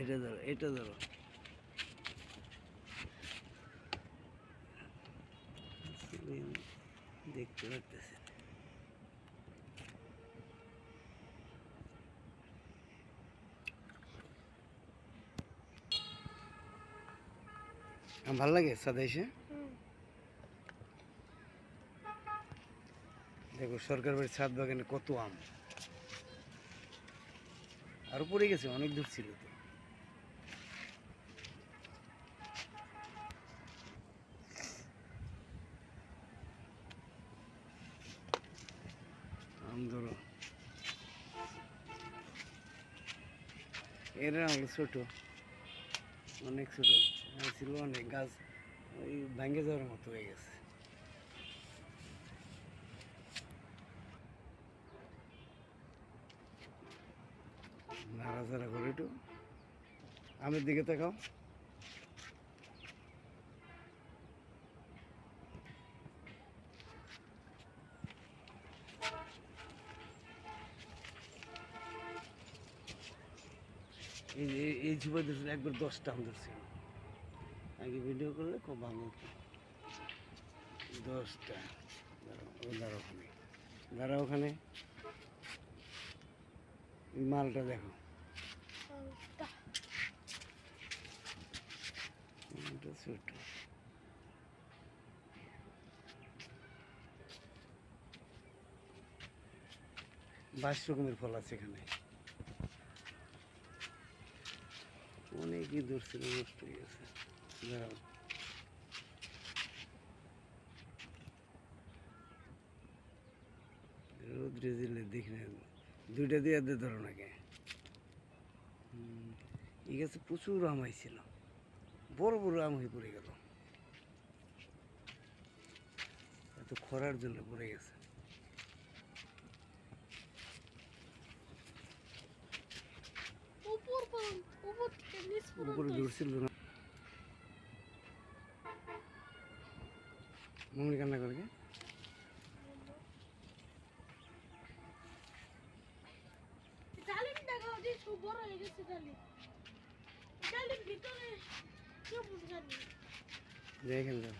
এটা ধরো এটা ধরো। দেখতে ভালো লাগে সাদা এসে? দেখো, সরকার বাড়ির ছাদ বাগানে কত আম। আর পড়ে গেছে, অনেক দূর ছিল তো আম ধরো এর হলো ছোট, অনেক ছোট। ছিল অনেক গাছ, ওই ভেঙে যাওয়ার মতো হয়ে গেছে। নাড়াচাড়া করে একটু। আমের দিকে তাকাও। এই যে- এই ঝুপে ধরছিল একবার দশটা আম ধরছিল আগে ভিডিও করলে খুব ভালো হতো। দশটা। ও দাঁড়া ওখানে। দাঁড়া ওখানে। মালটা দেখো। ছোট। বাইশ রকমের ফল আছে এখানে। অনেকই দূর ছিল নষ্ট হয়ে গেছে? দাঁড়াও। রোদ্রে দিলে দেখি দুইটা দিয়ে দে ধরো নাকি এই গাছে প্রচুর আম হয়েছিল বড় বড় আম হয়ে পড়ে গেল। এত খরার জন্য পড়ে গেছে উপর পর্যন্ত উপর থেকে নিচ উপরে ধরছিল না। মঙ্গলি কান্না করে দেখেন যাও